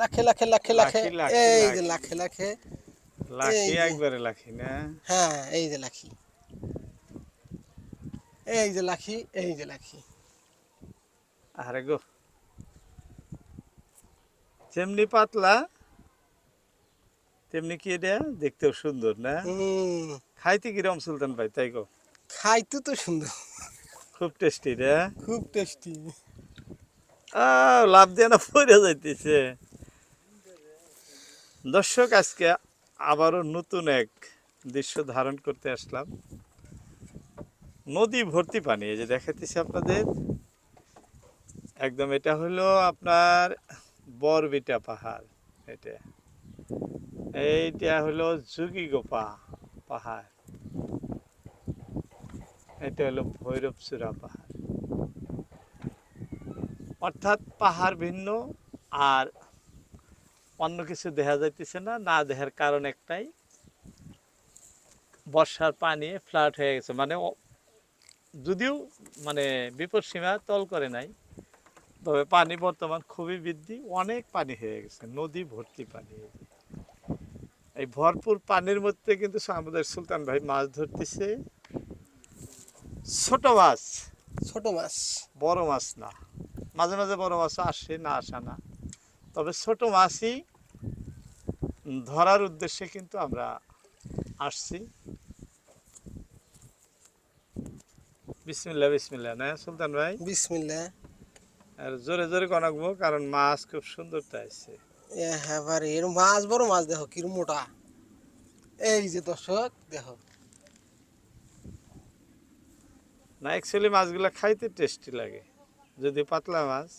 লাখে লাখে লাখে। লাখে এই যে লাখে। লাখে লাখি। একবারে লাখি না? হ্যাঁ এই যে লাখি। এই যে লাখি এই যে লাখি। আরে গো। যেমনি পাতলা তেমনি কি এটা? দেখতেও সুন্দর না? খাইতে কিরম সুলতান ভাই তাই গো? খাইতে তো সুন্দর। খুব টেস্টি রে খুব টেস্টি। লাভ দিয়ে না পড়ে যাইতেছে। দর্শক, আজকে আবারও নতুন এক দৃশ্য ধারণ করতে আসলাম। নদী ভর্তি পানি, এই যে দেখাতেছি আপনাদের। একদম এটা হলো আপনার বরবিটা পাহাড়, এটা। এইটা হলো যুগিগোপা পাহাড়। এটা হলো ভৈরবচূড়া পাহাড়। অর্থাৎ পাহাড় ভিন্ন আর অন্য কিছু দেখা যাইতেছে না না দেখার কারণ একটাই বর্ষার পানি ফ্লাট হয়ে গেছে। মানে যদিও মানে বিপদ সীমা তল করে নাই তবে পানি বর্তমান খুবই বৃদ্ধি অনেক পানি হয়ে গেছে নদী ভর্তি পানি। এই ভরপুর পানির মধ্যে কিন্তু আমাদের সুলতান ভাই মাছ ধরতেছে। ছোট মাছ ছোট মাছ। বড় মাছ না। মাঝে মাঝে বড় মাছ আসে না আসা না। তবে ছোট মাছই ধরার উদ্দেশ্যে কিন্তু আমরা আসছি। বিসমিল্লা বিসমিল্লা না সুলতান ভাই? বিসমিল্লা আর জোরে জোরে কনাকবো কারণ মাছ খুব সুন্দর আসছে এবারে এর মাছ বড় মাছ দেখো কি মোটা। এই যে দর্শক দেখো। না অ্যাকচুয়ালি মাছগুলো খাইতে টেস্টি লাগে। যদি পাতলা মাছ।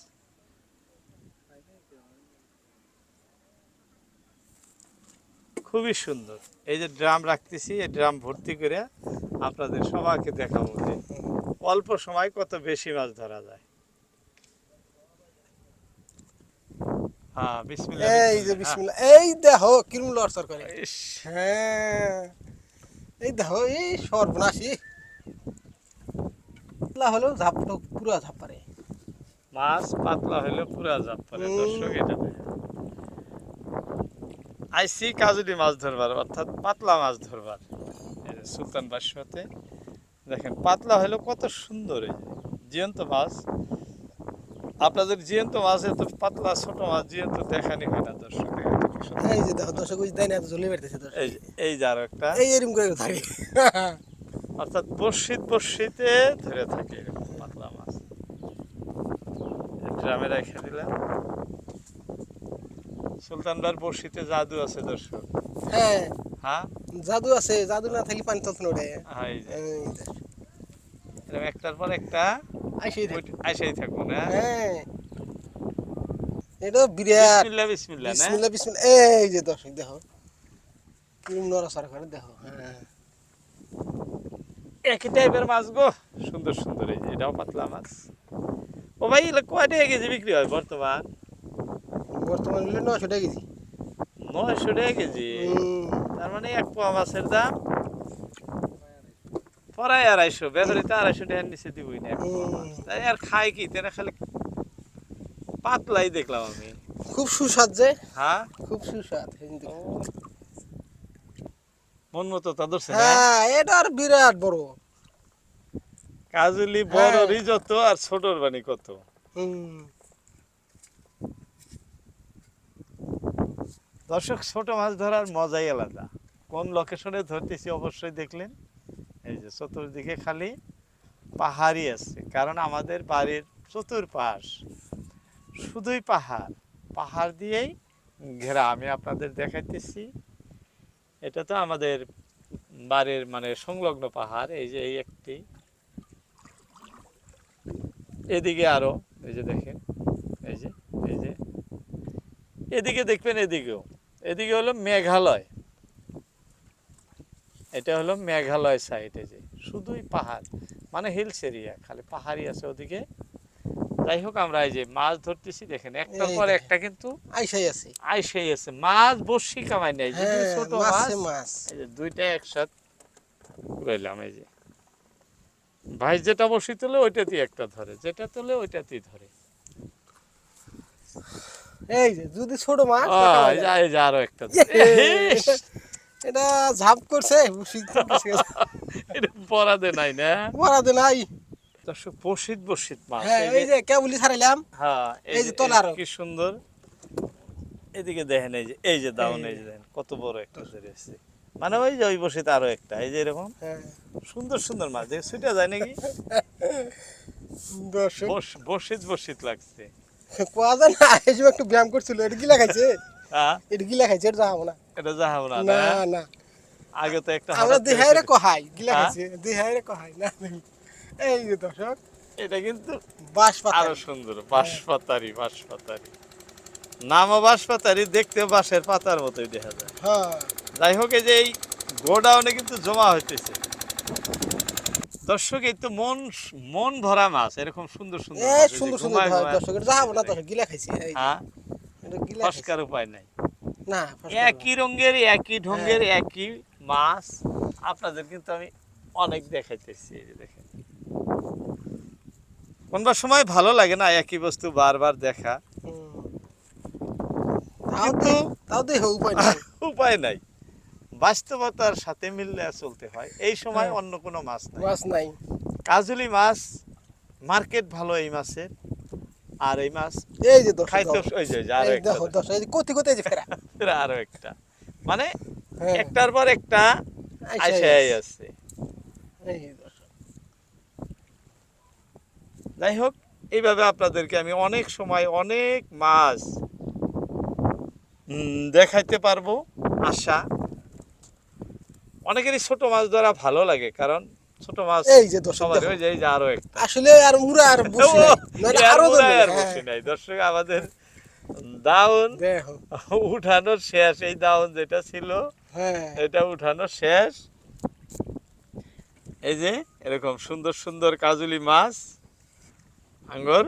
খুবই সুন্দর। এই যে ড্রাম রাখতেছি এই ড্রাম ভর্তি করে আপনাদের সবাইকে দেখাবো যে অল্প সময় কত বেশি মাছ ধরা যায়। হ্যাঁ বিসমিল্লাহ এই যে বিসমিল্লাহ। এই দেখো কিরম লড়সর করে। হ্যাঁ, এই দেখো এই সর্বনাশী। পাতলা হলেও ঝাপ পুরো ঝাপ পারে মাছ পাতলা হলে পুরা জাপ পারে। দর্শক এটা। আইসি কাজুলি মাছ ধরবার অর্থাৎ পাতলা মাছ ধরবার। সুলতান বাসমতে দেখেন পাতলা হলো কত সুন্দর এই জিয়ন্ত মাছ। আপনাদের জিয়ন্ত মাছ এত পাতলা ছোট মাছ জিয়ন্ত দেখানি হয় না দর্শক। এই যে দেখো দর্শক না ঝুলে বেড়তেছে এই যে এই যে আরও একটা। এই এরকম করে থাকে। অর্থাৎ বর্ষিত বর্ষিতে ধরে থাকে এরকম পাতলা মাছ ড্রামে রেখে দিলাম। সুলতানবার বর্ষিতে জাদু আছে দর্শক। হ্যাঁ। হ্যাঁ? জাদু আছে জাদু না থাকলে পানি তলতে ওঠে। হ্যাঁ, এরকম একটার পর একটা আইসেই থাকে। আইসাই থাকব না? হ্যাঁ। এটা বিরাট। বিসমিল্লাহ বিসমিল্লাহ না? বিসমিল্লা বিসমিল্লা এই যে দর্শক দেখো। কিরম নড়াচড়া করে দেখো। হ্যাঁ। একই টাইপের মাছ গো। সুন্দর সুন্দর এটাও পাতলা মাছ। ও ভাই এগুলো কয় টাকা কেজি বিক্রি হয় বর্তমান? বর্তমান হলে নশো টাকা কেজি। নয়শো টাকা কেজি? তার মানে এক পোয়া মাছের দাম? পরায় আড়াইশো বেদরিতে আড়াইশো টাকার নিচে দিবই না। তাই আর খাই কি? তেনা খালি পাতলাই দেখলাম আমি। খুব সুস্বাদ যে। হ্যাঁ? খুব সুস্বাদ কিন্তু মন মতো তা ধরছে হ্যাঁ এটা আর বিরাট বড়। কাজুলি বড় হ্যাঁ। রিজত আর ছোটর বানি কত? দর্শক ছোট মাছ ধরার মজাই আলাদা। কোন লোকেশনে ধরতেছি অবশ্যই দেখলেন। এই যে চতুর্দিকে খালি পাহাড়ই আছে কারণ আমাদের বাড়ির চতুর্পাশ শুধুই পাহাড়। পাহাড় দিয়েই ঘেরা। আমি আপনাদের দেখাইতেছি এটা তো আমাদের বাড়ির মানে সংলগ্ন পাহাড় এই যে এই একটি। এদিকে আরও এই যে দেখেন এই যে এই যে। এদিকে দেখবেন এদিকেও। এদিকে হলো মেঘালয়। এটা হলো মেঘালয় সাইড এই যে। শুধুই পাহাড় মানে হিলস এরিয়া খালি পাহাড়ই আছে ওদিকে। যাই হোক আমরা এই যে মাছ ধরতেছি দেখেন একটার পর একটা কিন্তু আইসাই আছে। আইসেই আছে। মাছ বসি কামাই নাই হ্যাঁ ছোট মাছ এই যে দুইটা একসাথ রইলাম এই যে। ভাই যেটা বসি তোলে ওইটাতেই একটা ধরে যেটা তোলে ওইটাতেই ধরে। এই যে যদি ছোট মাছ এই যে- আরও একটা এটা ঝাপ করছে। এটা পরাদে নাই না? বরাদে নাই। দর্শক বসিত বসিত মাছ হ্যাঁ এই যে কেবলি ছাড়াইলাম। হ্যাঁ এই যে তলারও। কি সুন্দর। এদিকে দেখেন এই যে এই যে দাউন এই যে দেখেন কত বড় একটা ধরেছে মানে ওই যে ওই বসিতে আরও একটা এই যে এরকম? হ্যাঁ। সুন্দর সুন্দর মাছ দেখে ছুটে যায় নাকি? বস- বসিত বসিত লাগছে। কোয়া যায় না এই একটু ব্যায়াম করছিল এটা হ্যাঁ এটা গিলা খাইছে এটা যাব না। এটা যাহাব না না না? না। আগে তো একটা আমরা দেহাই রে কহাই গিলা হ্যাঁ? খাইছে দেহাই রে কহাই না। এই যে দর্শক এটা কিন্তু আরও সুন্দর বাঁশপাতারি বাঁশপাতারি। নামও বাঁশপাতারি দেখতেও বাঁশের পাতার মতোই দেখা যায়। হ্যাঁ। যাই হোক এই যে এই গোডাউনে কিন্তু জমা হইতেছে। দর্শক এই তো মন মন ভরা মাছ এরকম সুন্দর সুন্দর সুন্দর সুন্দর দর্শক এটা যাব না দর্শক গিলা খাইছে হ্যাঁ? এটা গিলা খাইছে। ফসকার উপায় নাই। না একই রঙের একই ঢঙ্গের হ্যাঁ। একই মাছ আপনাদের কিন্তু আমি অনেক দেখাইতেছি এই যে দেখেন। কোনবার সময় ভালো লাগে না একই বস্তু বারবার দেখা। তাও তো তাও তো উপায় নাই। উপায় নাই। বাস্তবতার সাথে মিললে চলতে হয়। এই সময় হ্যাঁ। অন্য কোনো মাছ নাই। মাছ নাই। কাজুলি মাছ মার্কেট ভালো এই মাছের। আর এই মাছ এই যে খাইতে ওই যে আরও একটা যে কোথায় যে ফেরা? আরও একটা। মানে হ্যাঁ। একটার পর একটা আইসা আইসাই আছে যাই হোক এইভাবে আপনাদেরকে আমি অনেক সময় অনেক মাছ দেখাইতে পারব আশা অনেকেরই ছোট মাছ ধরা ভালো লাগে কারণ ছোট মাছ এই যে দেখো। ওই যে এই যে আরও একটা। আসলে আর মুরা আর বসে নাই আরও হয় আর হ্যাঁ। বসে নাই। দর্শক আমাদের দাউন দেখো। উঠানো শেষ এই দাউন যেটা ছিল হ্যাঁ। এটা উঠানো শেষ। এই যে এরকম সুন্দর সুন্দর কাজুলি মাছ আঙ্গর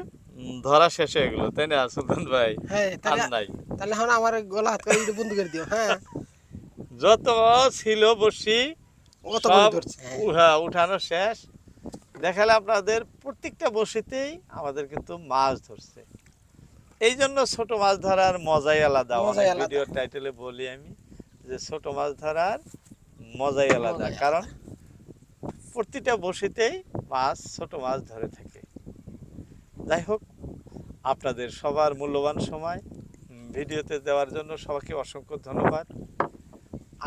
ধরা শেষে এগুলো তাই না সুলতান ভাই? হ্যাঁ তাহলে নাই। তাহলে এখন আমার গলা হাত করে বন্ধ করে দিও হ্যাঁ। যত ছিল বসি হ্যাঁ। উঠানো শেষ। দেখালে আপনাদের প্রত্যেকটা বসিতেই আমাদের কিন্তু মাছ ধরছে। এই জন্য ছোট মাছ ধরার মজাই আলাদা। অনেক টাইটেলে বলি আমি যে ছোট মাছ ধরার মজাই আলাদা। কারণ প্রতিটা বসিতেই মাছ ছোট মাছ ধরে থাকে। যাই হোক আপনাদের সবার মূল্যবান সময়। ভিডিওতে দেওয়ার জন্য সবাইকে অসংখ্য ধন্যবাদ।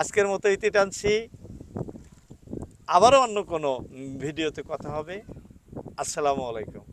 আজকের মতো ইতি টানছি। আবারও অন্য কোনো ভিডিওতে কথা হবে। আসসালামু আলাইকুম।